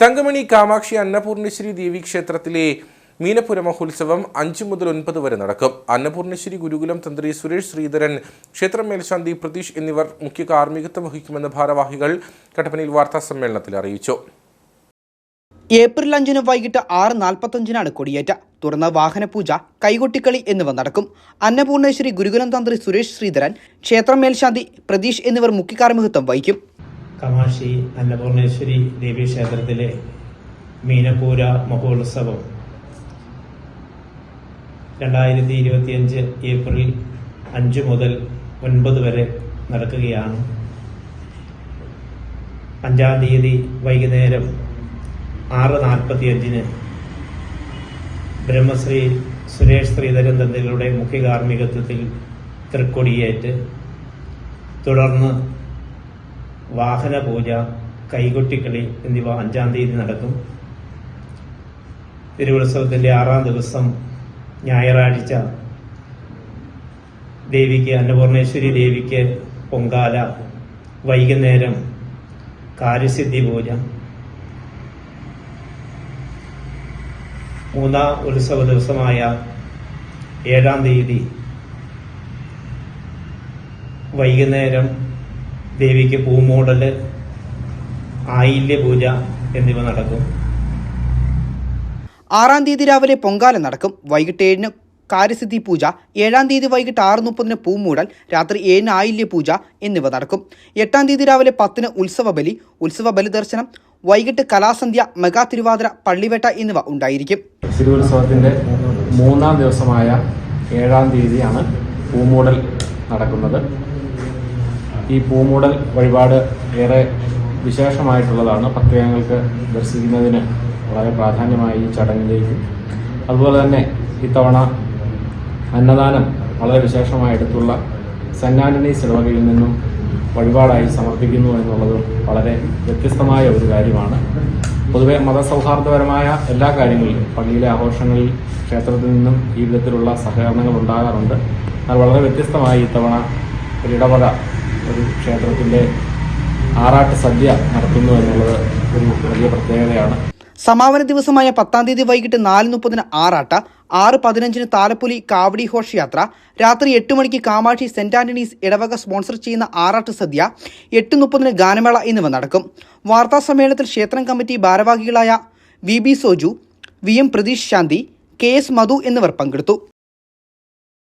തങ്കമണി കാമാക്ഷി അന്നപൂർണേശ്വരി ദേവി ക്ഷേത്രത്തിലെ മീനപുര മഹോത്സവം അഞ്ചു മുതൽ ഒൻപത് വരെ നടക്കും. അന്നപൂർണേശ്വരി ഗുരുകുലം തന്ത്രി സുരേഷ് ശ്രീധരൻ ക്ഷേത്രം മേൽശാന്തി പ്രതീഷ് എന്നിവർ മുഖ്യ കാർമ്മികത്വം വഹിക്കുമെന്ന് ഭാരവാഹികൾ കട്ടപ്പനയിൽ വാർത്താ സമ്മേളനത്തിൽ അറിയിച്ചു. ഏപ്രിൽ അഞ്ചിന് വൈകിട്ട് ആറ് നാൽപ്പത്തഞ്ചിനാണ് കൊടിയേറ്റ. തുടർന്ന് വാഹനപൂജ കൈകൊട്ടിക്കളി എന്നിവ നടക്കും. അന്നപൂർണേശ്വരി ഗുരുകുലം തന്ത്രി സുരേഷ് ശ്രീധരൻ ക്ഷേത്രം മേൽശാന്തി പ്രതീഷ് എന്നിവർ മുഖ്യകാർമ്മികത്വം വഹിക്കും. കമാശി അന്നപൂർണേശ്വരി ദേവീക്ഷേത്രത്തിലെ മീനപ്പൂര മഹോത്സവം. രണ്ടായിരത്തി ഇരുപത്തിയഞ്ച് ഏപ്രിൽ അഞ്ച് മുതൽ ഒൻപത് വരെ നടക്കുകയാണ്. അഞ്ചാം തീയതി വൈകുന്നേരം ആറ് നാൽപ്പത്തിയഞ്ചിന് ബ്രഹ്മശ്രീ സുരേഷ് ശ്രീധരൻ തന്ത്രികളുടെ മുഖ്യ കാർമ്മികത്വത്തിൽ തൃക്കൊടിയേറ്റ്. തുടർന്ന് വാഹന പൂജ കൈകൊട്ടിക്കളി എന്നിവ അഞ്ചാം തീയതി നടക്കും. തിരുവുത്സവത്തിന്റെ ആറാം ദിവസം ഞായറാഴ്ച ദേവിക്ക് അന്നപൂർണേശ്വരി ദേവിക്ക് പൊങ്കാല വൈകുന്നേരം കാര്യസിദ്ധി പൂജ മൂന്നാം ഉത്സവ ദിവസമായ ഏഴാം തീയതി വൈകുന്നേരം ദേവിക്ക് പൂമോടൽ ആയില്യ പൂജ എന്നിവ നടക്കും. ആറാം തീയതി രാവിലെ പൊങ്കാല നടക്കും. വൈകിട്ട് ഏഴിന് കാര്യസിദ്ധി പൂജ ഏഴാം തീയതി വൈകിട്ട് ആറ് മുപ്പതിന് പൂമൂടൽ രാത്രി ഏഴിന് ആയില്യ പൂജ എന്നിവ നടക്കും. എട്ടാം തീയതി രാവിലെ പത്തിന് ഉത്സവ ബലി ഉത്സവ ബലി ദർശനം വൈകിട്ട് കലാസന്ധ്യ മെഗാ തിരുവാതിര പള്ളിവേട്ട എന്നിവ ഉണ്ടായിരിക്കും. തിരുവുത്സവത്തിന്റെ മൂന്നാം ദിവസമായ ഏഴാം തീയതിയാണ് പൂമൂടൽ നടക്കുന്നത്. ഈ പൂമൂടൽ വഴിപാട് ഏറെ വിശേഷമായിട്ടുള്ളതാണ്. ഭക്തജനങ്ങൾക്ക് ദർശിക്കുന്നതിന് വളരെ പ്രാധാന്യമായി ഈ ചടങ്ങിലേക്ക്. അതുപോലെ തന്നെ ഇത്തവണ അന്നദാനം വളരെ വിശേഷമായെടുത്തുള്ള സെന്റ് ആന്റണീസ് ഇടവകയിൽ നിന്നും വഴിപാടായി സമർപ്പിക്കുന്നു എന്നുള്ളത് വളരെ വ്യത്യസ്തമായ ഒരു കാര്യമാണ്. പൊതുവെ മതസൗഹാർദ്ദപരമായ എല്ലാ കാര്യങ്ങളിലും പള്ളിയിലെ ആഘോഷങ്ങളിൽ ക്ഷേത്രത്തിൽ നിന്നും ഈ വിധത്തിലുള്ള സഹകരണങ്ങൾ ഉണ്ടാകാറുണ്ട്. എന്നാൽ വളരെ വ്യത്യസ്തമായി ഇത്തവണ ഒരിടവക ഒരു ക്ഷേത്രത്തിന്റെ ആറാട്ട് സദ്യ നടത്തുന്നു എന്നുള്ളത് ഒരു വലിയ പ്രത്യേകതയാണ്. സമാപന ദിവസമായ പത്താം തീയതി വൈകിട്ട് നാല് മുപ്പതിന് ആറാട്ട ആറ് പതിനഞ്ചിന് താലപ്പൊലി കാവടി ഘോഷയാത്ര രാത്രി എട്ട് മണിക്ക് കാമാക്ഷി സെന്റ് ആന്റണീസ് ഇടവക സ്പോൺസർ ചെയ്യുന്ന ആറാട്ട് സദ്യ എട്ട് മുപ്പതിന് ഗാനമേള എന്നിവ നടക്കും. വാർത്താ സമ്മേളനത്തിൽ ക്ഷേത്രം കമ്മിറ്റി ഭാരവാഹികളായ V B Soju V M Pratheesh Shanthi K S Madhu എന്നിവർ പങ്കെടുത്തു.